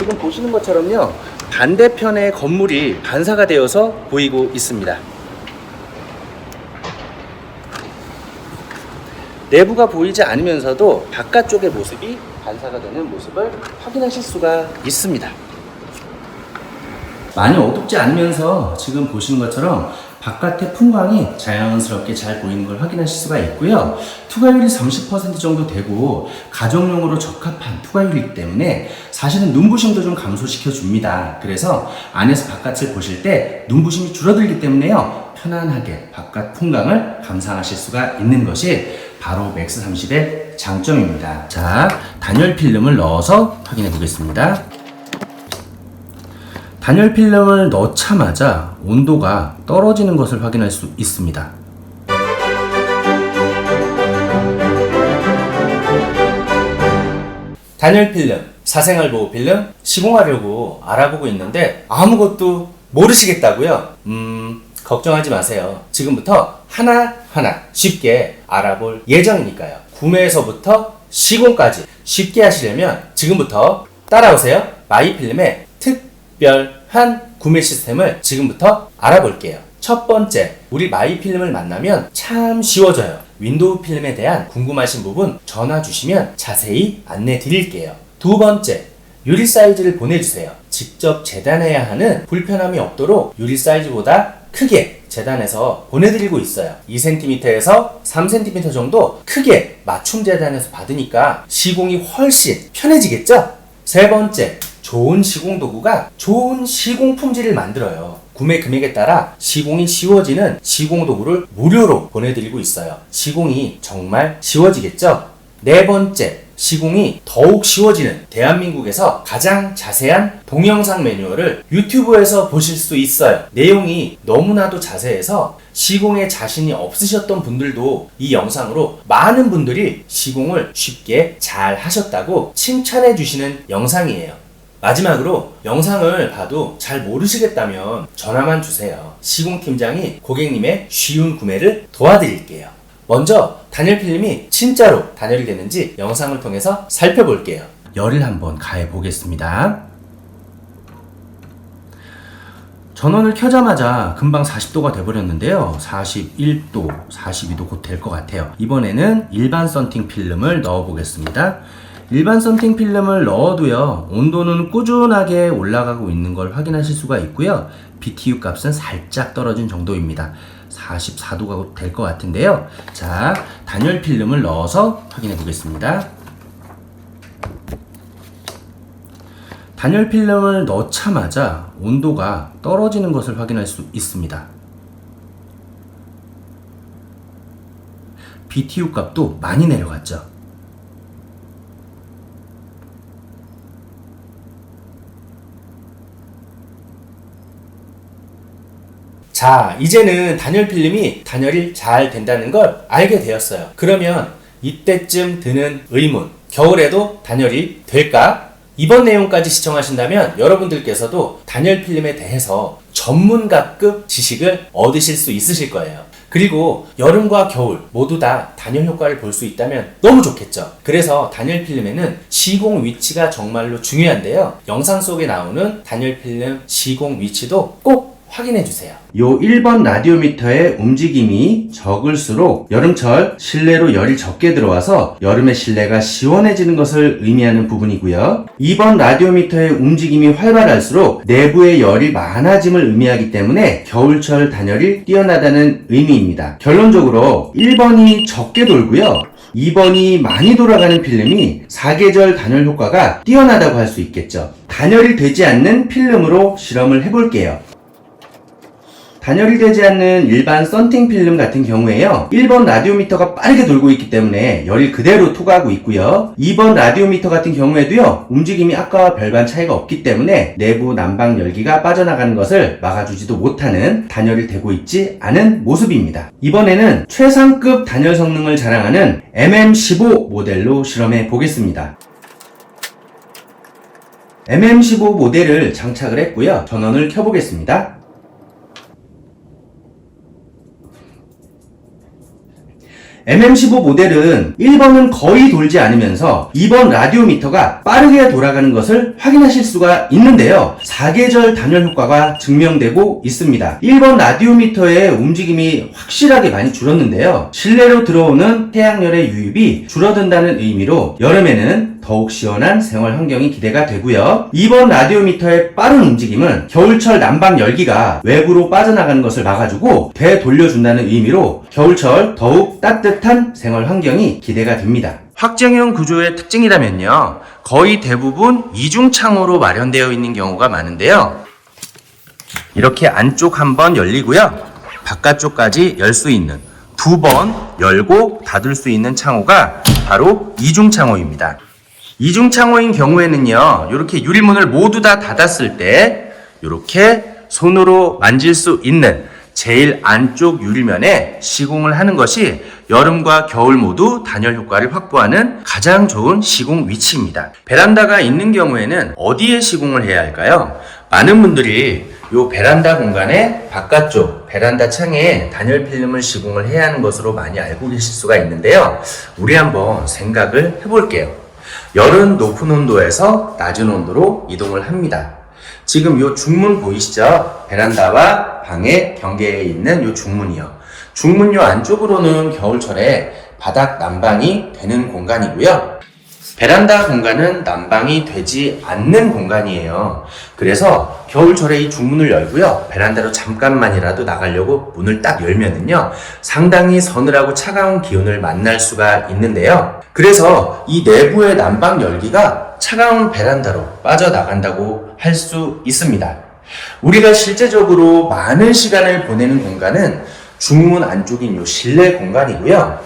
지금 보시는 것처럼요 반대편의 건물이 반사가 되어서 보이고 있습니다. 내부가 보이지 않으면서도 바깥쪽의 모습이 반사가 되는 모습을 확인하실 수가 있습니다. 많이 어둡지 않으면서 지금 보시는 것처럼 바깥의 풍광이 자연스럽게 잘 보이는 걸 확인하실 수가 있고요. 투과율이 30% 정도 되고 가정용으로 적합한 투과율이기 때문에 사실은 눈부심도 좀 감소시켜 줍니다. 그래서 안에서 바깥을 보실 때 눈부심이 줄어들기 때문에요. 편안하게 바깥 풍광을 감상하실 수가 있는 것이 바로 맥스 30의 장점입니다. 자, 단열 필름을 넣어서 확인해 보겠습니다. 단열 필름을 넣자마자 온도가 떨어지는 것을 확인할 수 있습니다. 단열 필름, 사생활 보호 필름 시공하려고 알아보고 있는데 아무것도 모르시겠다고요? 음, 걱정하지 마세요. 지금부터 하나하나 쉽게 알아볼 예정이니까요. 구매에서부터 시공까지 쉽게 하시려면 지금부터 따라오세요. 마이필름의 특별한 구매 시스템을 지금부터 알아볼게요. 첫 번째, 우리 마이필름을 만나면 참 쉬워져요. 윈도우 필름에 대한 궁금하신 부분 전화 주시면 자세히 안내 드릴게요. 두 번째, 유리 사이즈를 보내주세요. 직접 재단해야 하는 불편함이 없도록 유리 사이즈보다 크게 재단해서 보내드리고 있어요. 2cm에서 3cm 정도 크게 맞춤 재단해서 받으니까 시공이 훨씬 편해지겠죠? 세 번째, 좋은 시공 도구가 좋은 시공 품질을 만들어요. 구매 금액에 따라 시공이 쉬워지는 시공 도구를 무료로 보내드리고 있어요. 시공이 정말 쉬워지겠죠? 네 번째, 시공이 더욱 쉬워지는 대한민국에서 가장 자세한 동영상 매뉴얼을 유튜브에서 보실 수 있어요. 내용이 너무나도 자세해서 시공에 자신이 없으셨던 분들도 이 영상으로 많은 분들이 시공을 쉽게 잘 하셨다고 칭찬해 주시는 영상이에요. 마지막으로 영상을 봐도 잘 모르시겠다면 전화만 주세요. 시공팀장이 고객님의 쉬운 구매를 도와드릴게요. 먼저 단열 필름이 진짜로 단열이 되는지 영상을 통해서 살펴볼게요. 열을 한번 가해 보겠습니다. 전원을 켜자마자 금방 40도가 돼버렸는데요. 41도, 42도 곧 될 것 같아요. 이번에는 일반 썬팅 필름을 넣어 보겠습니다. 일반 썬팅 필름을 넣어도요, 온도는 꾸준하게 올라가고 있는 걸 확인하실 수가 있고요. BTU 값은 살짝 떨어진 정도입니다. 44도가 될 것 같은데요. 자, 단열 필름을 넣어서 확인해 보겠습니다. 단열 필름을 넣자마자 온도가 떨어지는 것을 확인할 수 있습니다. BTU 값도 많이 내려갔죠. 자, 이제는 단열 필름이 단열이 잘 된다는 걸 알게 되었어요. 그러면 이때쯤 드는 의문, 겨울에도 단열이 될까? 이번 내용까지 시청하신다면 여러분들께서도 단열 필름에 대해서 전문가급 지식을 얻으실 수 있으실 거예요. 그리고 여름과 겨울 모두 다 단열 효과를 볼 수 있다면 너무 좋겠죠. 그래서 단열 필름에는 시공 위치가 정말로 중요한데요. 영상 속에 나오는 단열 필름 시공 위치도 꼭 확인해 주세요. 요 1번 라디오미터의 움직임이 적을수록 여름철 실내로 열이 적게 들어와서 여름의 실내가 시원해지는 것을 의미하는 부분이고요. 2번 라디오미터의 움직임이 활발할수록 내부의 열이 많아짐을 의미하기 때문에 겨울철 단열이 뛰어나다는 의미입니다. 결론적으로 1번이 적게 돌고요. 2번이 많이 돌아가는 필름이 사계절 단열 효과가 뛰어나다고 할 수 있겠죠. 단열이 되지 않는 필름으로 실험을 해볼게요. 단열이 되지 않는 일반 썬팅 필름 같은 경우에요. 1번 라디오미터가 빠르게 돌고 있기 때문에 열이 그대로 투과하고 있고요. 2번 라디오미터 같은 경우에도요. 움직임이 아까와 별반 차이가 없기 때문에 내부 난방 열기가 빠져나가는 것을 막아주지도 못하는 단열이 되고 있지 않은 모습입니다. 이번에는 최상급 단열 성능을 자랑하는 MM15 모델로 실험해 보겠습니다. MM15 모델을 장착을 했고요. 전원을 켜보겠습니다. MM15 모델은 1번은 거의 돌지 않으면서 2번 라디오 미터가 빠르게 돌아가는 것을 확인하실 수가 있는데요. 4계절 단열 효과가 증명되고 있습니다. 1번 라디오 미터의 움직임이 확실하게 많이 줄었는데요. 실내로 들어오는 태양열의 유입이 줄어든다는 의미로 여름에는 더욱 시원한 생활 환경이 기대가 되고요. 2번 라디오미터의 빠른 움직임은 겨울철 난방 열기가 외부로 빠져나가는 것을 막아주고 되돌려준다는 의미로 겨울철 더욱 따뜻한 생활 환경이 기대가 됩니다. 확정형 구조의 특징이라면요. 거의 대부분 이중창호로 마련되어 있는 경우가 많은데요. 이렇게 안쪽 한 번 열리고요. 바깥쪽까지 열 수 있는 두 번 열고 닫을 수 있는 창호가 바로 이중창호입니다. 이중창호인 경우에는요, 이렇게 유리문을 모두 다 닫았을 때, 이렇게 손으로 만질 수 있는 제일 안쪽 유리면에 시공을 하는 것이 여름과 겨울 모두 단열 효과를 확보하는 가장 좋은 시공 위치입니다. 베란다가 있는 경우에는 어디에 시공을 해야 할까요? 많은 분들이 이 베란다 공간에 바깥쪽 베란다 창에 단열 필름을 시공을 해야 하는 것으로 많이 알고 계실 수가 있는데요. 우리 한번 생각을 해볼게요. 열은 높은 온도에서 낮은 온도로 이동을 합니다. 지금 이 중문 보이시죠? 베란다와 방의 경계에 있는 이 중문이요. 중문 요 안쪽으로는 겨울철에 바닥 난방이 되는 공간이고요. 베란다 공간은 난방이 되지 않는 공간이에요. 그래서 겨울철에 이 중문을 열고요. 베란다로 잠깐만이라도 나가려고 문을 딱 열면은요. 상당히 서늘하고 차가운 기운을 만날 수가 있는데요. 그래서 이 내부의 난방 열기가 차가운 베란다로 빠져나간다고 할 수 있습니다. 우리가 실제적으로 많은 시간을 보내는 공간은 중문 안쪽인 요 실내 공간이고요.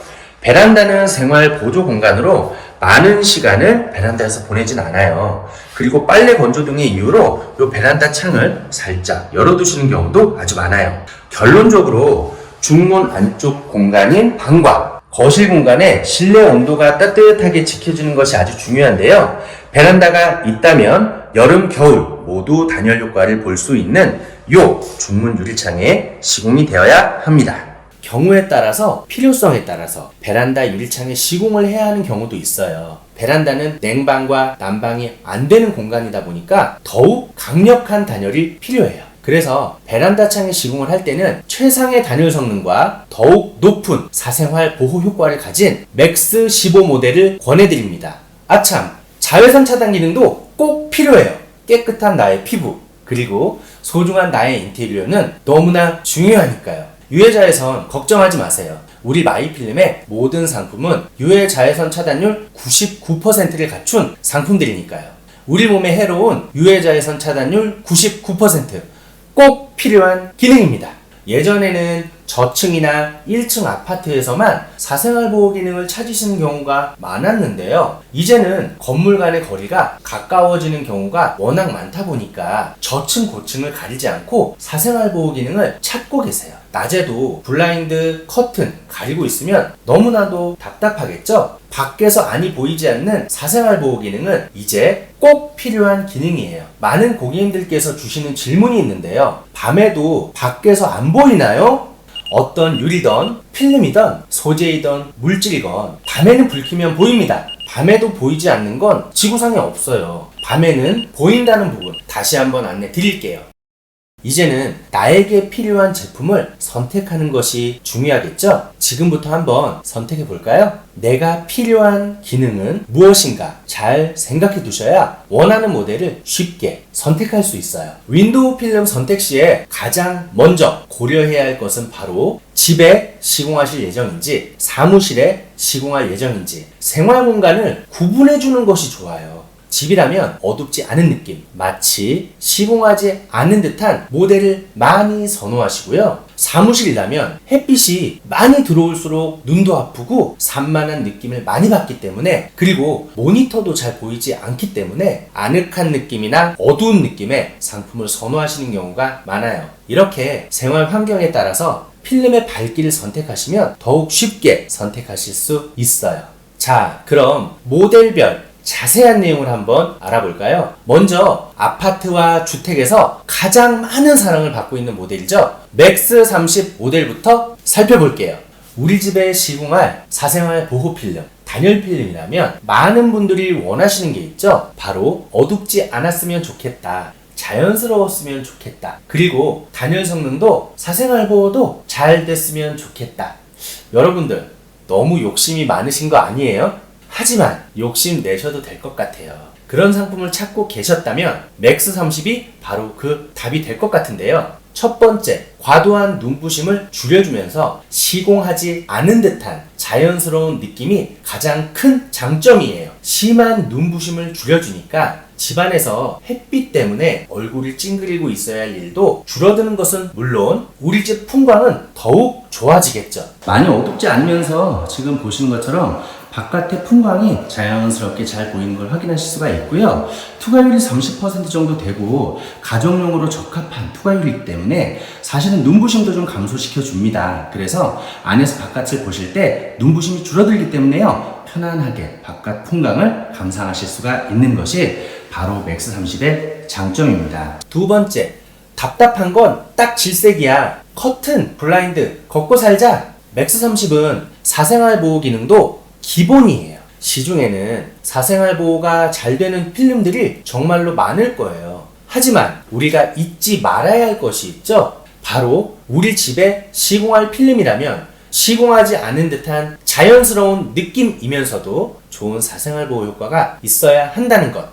베란다는 생활 보조 공간으로 많은 시간을 베란다에서 보내진 않아요. 그리고 빨래 건조 등의 이유로 요 베란다 창을 살짝 열어두시는 경우도 아주 많아요. 결론적으로 중문 안쪽 공간인 방과 거실 공간에 실내 온도가 따뜻하게 지켜주는 것이 아주 중요한데요. 베란다가 있다면 여름, 겨울 모두 단열 효과를 볼 수 있는 요 중문 유리창에 시공이 되어야 합니다. 경우에 따라서 필요성에 따라서 베란다 유리창에 시공을 해야 하는 경우도 있어요. 베란다는 냉방과 난방이 안 되는 공간이다 보니까 더욱 강력한 단열이 필요해요. 그래서 베란다 창에 시공을 할 때는 최상의 단열 성능과 더욱 높은 사생활 보호 효과를 가진 맥스 15 모델을 권해드립니다. 아참, 자외선 차단 기능도 꼭 필요해요. 깨끗한 나의 피부, 그리고 소중한 나의 인테리어는 너무나 중요하니까요. 유해 자외선 걱정하지 마세요. 우리 마이필름의 모든 상품은 유해 자외선 차단율 99%를 갖춘 상품들이니까요. 우리 몸에 해로운 유해 자외선 차단율 99%꼭 필요한 기능입니다. 예전에는 저층이나 1층 아파트에서만 사생활 보호 기능을 찾으시는 경우가 많았는데요. 이제는 건물 간의 거리가 가까워지는 경우가 워낙 많다 보니까 저층 고층을 가리지 않고 사생활 보호 기능을 찾고 계세요. 낮에도 블라인드, 커튼 가리고 있으면 너무나도 답답하겠죠? 밖에서 안이 보이지 않는 사생활 보호 기능은 이제 꼭 필요한 기능이에요. 많은 고객님들께서 주시는 질문이 있는데요. 밤에도 밖에서 안 보이나요? 어떤 유리던 필름이던 소재이던 물질이건 밤에는 불 켜면 보입니다. 밤에도 보이지 않는 건 지구상에 없어요. 밤에는 보인다는 부분 다시 한번 안내 드릴게요. 이제는 나에게 필요한 제품을 선택하는 것이 중요하겠죠? 지금부터 한번 선택해 볼까요? 내가 필요한 기능은 무엇인가 잘 생각해 두셔야 원하는 모델을 쉽게 선택할 수 있어요. 윈도우 필름 선택 시에 가장 먼저 고려해야 할 것은 바로 집에 시공하실 예정인지 사무실에 시공할 예정인지 생활 공간을 구분해 주는 것이 좋아요. 집이라면 어둡지 않은 느낌, 마치 시공하지 않은 듯한 모델을 많이 선호하시고요. 사무실이라면 햇빛이 많이 들어올수록 눈도 아프고 산만한 느낌을 많이 받기 때문에 그리고 모니터도 잘 보이지 않기 때문에 아늑한 느낌이나 어두운 느낌의 상품을 선호하시는 경우가 많아요. 이렇게 생활 환경에 따라서 필름의 밝기를 선택하시면 더욱 쉽게 선택하실 수 있어요. 자, 그럼 모델별 자세한 내용을 한번 알아볼까요? 먼저 아파트와 주택에서 가장 많은 사랑을 받고 있는 모델이죠. 맥스 30 모델부터 살펴볼게요. 우리 집에 시공할 사생활 보호 필름, 단열 필름이라면 많은 분들이 원하시는 게 있죠. 바로 어둡지 않았으면 좋겠다. 자연스러웠으면 좋겠다. 그리고 단열 성능도 사생활 보호도 잘 됐으면 좋겠다. 여러분들 너무 욕심이 많으신 거 아니에요? 하지만 욕심 내셔도 될 것 같아요. 그런 상품을 찾고 계셨다면 맥스 30이 바로 그 답이 될 것 같은데요. 첫 번째, 과도한 눈부심을 줄여주면서 시공하지 않은 듯한 자연스러운 느낌이 가장 큰 장점이에요. 심한 눈부심을 줄여주니까 집안에서 햇빛 때문에 얼굴이 찡그리고 있어야 할 일도 줄어드는 것은 물론 우리 집 풍광은 더욱 좋아지겠죠. 많이 어둡지 않으면서 지금 보시는 것처럼 바깥의 풍광이 자연스럽게 잘 보이는 걸 확인하실 수가 있고요. 투과율이 30% 정도 되고 가정용으로 적합한 투과율이기 때문에 사실은 눈부심도 좀 감소시켜 줍니다. 그래서 안에서 바깥을 보실 때 눈부심이 줄어들기 때문에요. 편안하게 바깥 풍광을 감상하실 수가 있는 것이 바로 맥스 30의 장점입니다. 두 번째, 답답한 건 딱 질색이야. 커튼, 블라인드, 걷고 살자. 맥스 30은 사생활 보호 기능도 기본이에요. 시중에는 사생활 보호가 잘 되는 필름들이 정말로 많을 거예요. 하지만 우리가 잊지 말아야 할 것이 있죠. 바로 우리 집에 시공할 필름이라면 시공하지 않은 듯한 자연스러운 느낌이면서도 좋은 사생활 보호 효과가 있어야 한다는 것.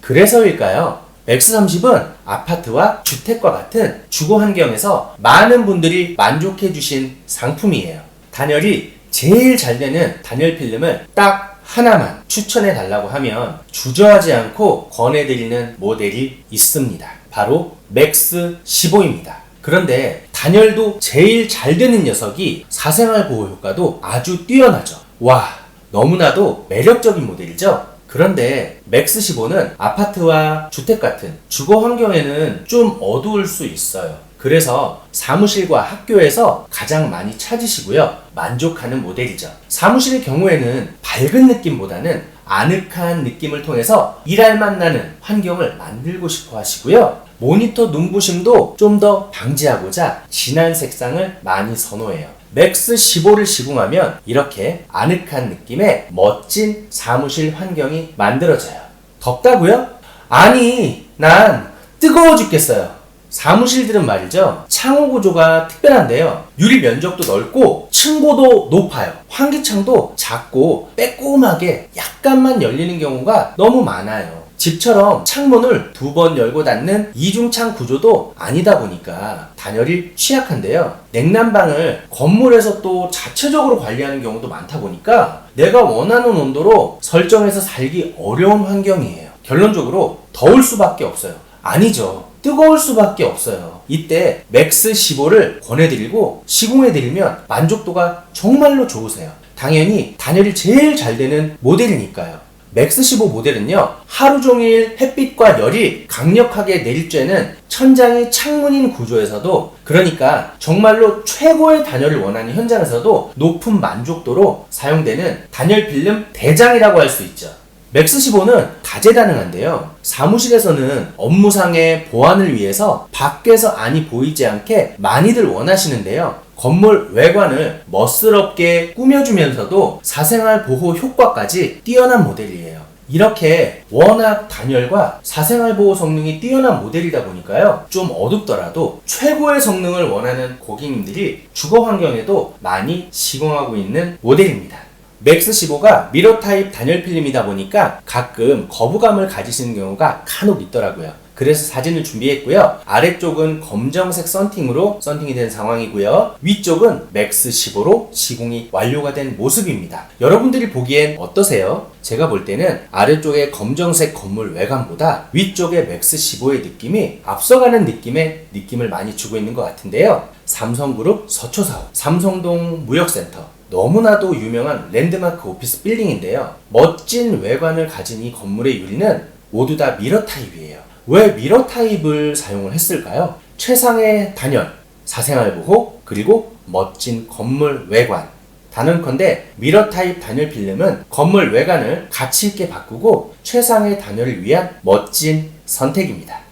그래서일까요? X30은 아파트와 주택과 같은 주거 환경에서 많은 분들이 만족해 주신 상품이에요. 단열이 제일 잘 되는 단열 필름을 딱 하나만 추천해 달라고 하면 주저하지 않고 권해드리는 모델이 있습니다. 바로 맥스 15입니다. 그런데 단열도 제일 잘 되는 녀석이 사생활 보호 효과도 아주 뛰어나죠. 와, 너무나도 매력적인 모델이죠. 그런데 맥스 15는 아파트와 주택 같은 주거 환경에는 좀 어두울 수 있어요. 그래서 사무실과 학교에서 가장 많이 찾으시고요. 만족하는 모델이죠. 사무실의 경우에는 밝은 느낌보다는 아늑한 느낌을 통해서 일할 만나는 환경을 만들고 싶어 하시고요. 모니터 눈부심도 좀 더 방지하고자 진한 색상을 많이 선호해요. 맥스 15를 시공하면 이렇게 아늑한 느낌의 멋진 사무실 환경이 만들어져요. 덥다고요? 아니, 난 뜨거워 죽겠어요. 사무실들은 말이죠. 창호 구조가 특별한데요. 유리 면적도 넓고 층고도 높아요. 환기창도 작고 빼꼼하게 약간만 열리는 경우가 너무 많아요. 집처럼 창문을 두 번 열고 닫는 이중창 구조도 아니다 보니까 단열이 취약한데요. 냉난방을 건물에서 또 자체적으로 관리하는 경우도 많다 보니까 내가 원하는 온도로 설정해서 살기 어려운 환경이에요. 결론적으로 더울 수밖에 없어요. 아니죠. 뜨거울 수밖에 없어요. 이때 맥스 15를 권해드리고 시공해드리면 만족도가 정말로 좋으세요. 당연히 단열이 제일 잘 되는 모델이니까요. 맥스 15 모델은요, 하루 종일 햇빛과 열이 강력하게 내릴 쬐는 천장이 창문인 구조에서도, 그러니까 정말로 최고의 단열을 원하는 현장에서도 높은 만족도로 사용되는 단열 필름 대장이라고 할 수 있죠. 맥스 15는 다재다능한데요. 사무실에서는 업무상의 보안을 위해서 밖에서 안이 보이지 않게 많이들 원하시는데요. 건물 외관을 멋스럽게 꾸며주면서도 사생활 보호 효과까지 뛰어난 모델이에요. 이렇게 워낙 단열과 사생활 보호 성능이 뛰어난 모델이다 보니까요. 좀 어둡더라도 최고의 성능을 원하는 고객님들이 주거 환경에도 많이 시공하고 있는 모델입니다. 맥스 15가 미러 타입 단열 필름이다 보니까 가끔 거부감을 가지시는 경우가 간혹 있더라고요. 그래서 사진을 준비했고요. 아래쪽은 검정색 썬팅으로 썬팅이 된 상황이고요. 위쪽은 맥스 15로 시공이 완료가 된 모습입니다. 여러분들이 보기엔 어떠세요? 제가 볼 때는 아래쪽의 검정색 건물 외관보다 위쪽의 맥스 15의 느낌이 앞서가는 느낌의 느낌을 많이 주고 있는 것 같은데요. 삼성그룹 서초사업, 삼성동 무역센터, 너무나도 유명한 랜드마크 오피스 빌딩인데요. 멋진 외관을 가진 이 건물의 유리는 모두 다 미러 타입이에요. 왜 미러 타입을 사용을 했을까요? 최상의 단열, 사생활 보호, 그리고 멋진 건물 외관. 단언컨대 미러 타입 단열 필름은 건물 외관을 가치 있게 바꾸고 최상의 단열을 위한 멋진 선택입니다.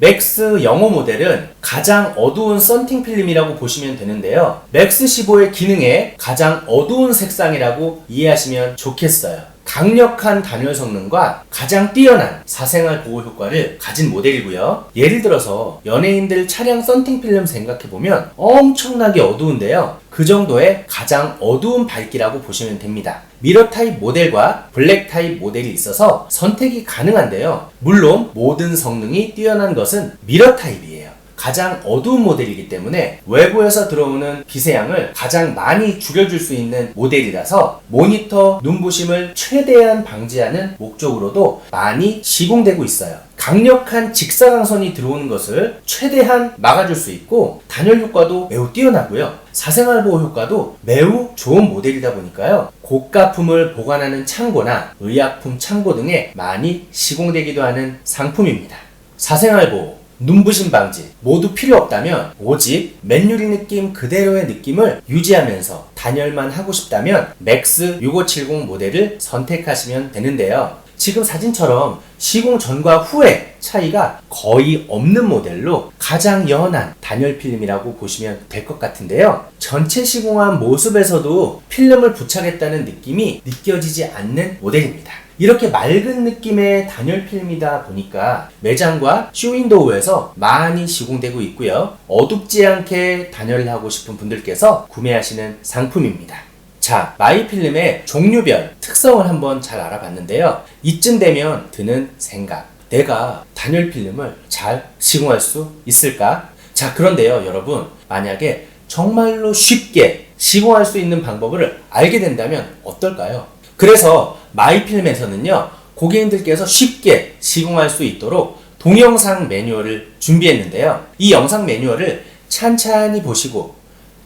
맥스 영어 모델은 가장 어두운 썬팅 필름이라고 보시면 되는데요. 맥스 15의 기능에 가장 어두운 색상이라고 이해하시면 좋겠어요. 강력한 단열 성능과 가장 뛰어난 사생활 보호 효과를 가진 모델이고요. 예를 들어서 연예인들 차량 썬팅 필름 생각해보면 엄청나게 어두운데요. 그 정도의 가장 어두운 밝기라고 보시면 됩니다. 미러 타입 모델과 블랙 타입 모델이 있어서 선택이 가능한데요. 물론 모든 성능이 뛰어난 것은 미러 타입이에요. 가장 어두운 모델이기 때문에 외부에서 들어오는 빛의 양을 가장 많이 줄여줄 수 있는 모델이라서 모니터 눈부심을 최대한 방지하는 목적으로도 많이 시공되고 있어요. 강력한 직사광선이 들어오는 것을 최대한 막아줄 수 있고 단열 효과도 매우 뛰어나고요. 사생활 보호 효과도 매우 좋은 모델이다 보니까요. 고가품을 보관하는 창고나 의약품 창고 등에 많이 시공되기도 하는 상품입니다. 사생활 보호, 눈부심 방지 모두 필요 없다면 오직 맨유리 느낌 그대로의 느낌을 유지하면서 단열만 하고 싶다면 맥스 6570 모델을 선택하시면 되는데요. 지금 사진처럼 시공 전과 후의 차이가 거의 없는 모델로 가장 연한 단열 필름이라고 보시면 될 것 같은데요. 전체 시공한 모습에서도 필름을 부착했다는 느낌이 느껴지지 않는 모델입니다. 이렇게 맑은 느낌의 단열 필름이다 보니까 매장과 쇼윈도우에서 많이 시공되고 있고요. 어둡지 않게 단열을 하고 싶은 분들께서 구매하시는 상품입니다. 자, 마이필름의 종류별 특성을 한번 잘 알아봤는데요. 이쯤 되면 드는 생각. 내가 단열 필름을 잘 시공할 수 있을까? 자, 그런데요, 여러분. 만약에 정말로 쉽게 시공할 수 있는 방법을 알게 된다면 어떨까요? 그래서 마이필름에서는요, 고객님들께서 쉽게 시공할 수 있도록 동영상 매뉴얼을 준비했는데요. 이 영상 매뉴얼을 찬찬히 보시고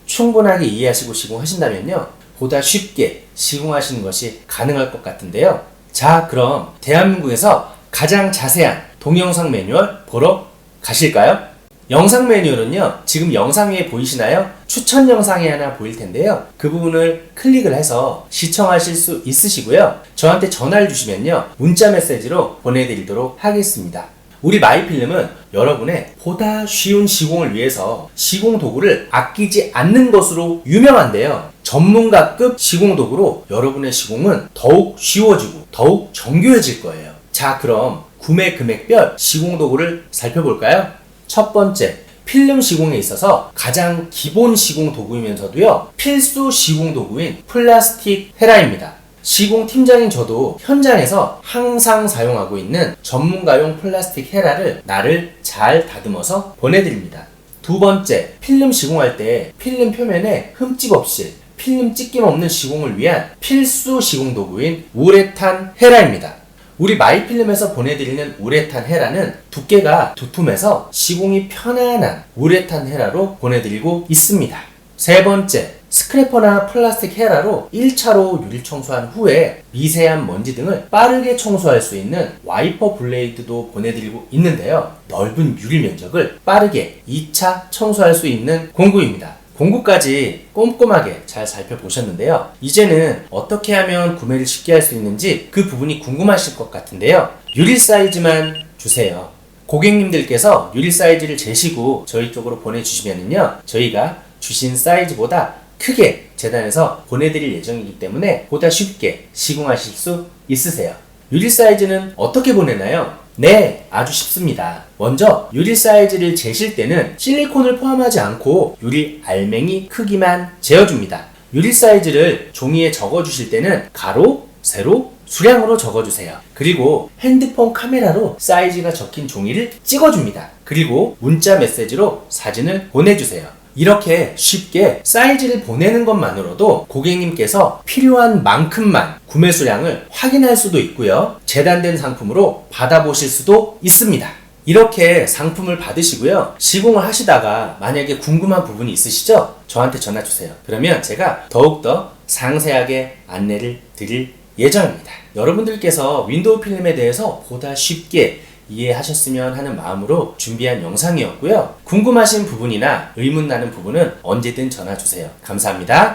충분하게 이해하시고 시공하신다면요. 보다 쉽게 시공하시는 것이 가능할 것 같은데요. 자, 그럼 대한민국에서 가장 자세한 동영상 매뉴얼 보러 가실까요? 영상 매뉴얼은요, 지금 영상 위에 보이시나요? 추천 영상이 하나 보일 텐데요. 그 부분을 클릭을 해서 시청하실 수 있으시고요. 저한테 전화를 주시면요, 문자 메시지로 보내드리도록 하겠습니다. 우리 마이필름은 여러분의 보다 쉬운 시공을 위해서 시공 도구를 아끼지 않는 것으로 유명한데요. 전문가급 시공 도구로 여러분의 시공은 더욱 쉬워지고 더욱 정교해질 거예요. 자, 그럼 구매 금액별 시공 도구를 살펴볼까요? 첫 번째, 필름 시공에 있어서 가장 기본 시공 도구이면서도요, 필수 시공 도구인 플라스틱 헤라입니다. 시공 팀장인 저도 현장에서 항상 사용하고 있는 전문가용 플라스틱 헤라를 나를 잘 다듬어서 보내드립니다. 두 번째, 필름 시공할 때 필름 표면에 흠집 없이 필름 찢김 없는 시공을 위한 필수 시공 도구인 우레탄 헤라입니다. 우리 마이필름에서 보내드리는 우레탄 헤라는 두께가 두툼해서 시공이 편안한 우레탄 헤라로 보내드리고 있습니다. 세 번째, 스크래퍼나 플라스틱 헤라로 1차로 유리 청소한 후에 미세한 먼지 등을 빠르게 청소할 수 있는 와이퍼 블레이드도 보내드리고 있는데요. 넓은 유리 면적을 빠르게 2차 청소할 수 있는 공구입니다. 공구까지 꼼꼼하게 잘 살펴보셨는데요. 이제는 어떻게 하면 구매를 쉽게 할 수 있는지 그 부분이 궁금하실 것 같은데요. 유리 사이즈만 주세요. 고객님들께서 유리 사이즈를 재시고 저희 쪽으로 보내주시면요. 저희가 주신 사이즈보다 크게 재단해서 보내드릴 예정이기 때문에 보다 쉽게 시공하실 수 있으세요. 유리 사이즈는 어떻게 보내나요? 네, 아주 쉽습니다. 먼저 유리 사이즈를 재실 때는 실리콘을 포함하지 않고 유리 알맹이 크기만 재어줍니다. 유리 사이즈를 종이에 적어주실 때는 가로, 세로, 수량으로 적어주세요. 그리고 핸드폰 카메라로 사이즈가 적힌 종이를 찍어줍니다. 그리고 문자 메시지로 사진을 보내주세요. 이렇게 쉽게 사이즈를 보내는 것만으로도 고객님께서 필요한 만큼만 구매 수량을 확인할 수도 있고요. 재단된 상품으로 받아보실 수도 있습니다. 이렇게 상품을 받으시고요. 시공을 하시다가 만약에 궁금한 부분이 있으시죠? 저한테 전화 주세요. 그러면 제가 더욱더 상세하게 안내를 드릴 예정입니다. 여러분들께서 윈도우 필름에 대해서 보다 쉽게 이해하셨으면 하는 마음으로 준비한 영상이었고요. 궁금하신 부분이나 의문 나는 부분은 언제든 전화 주세요. 감사합니다.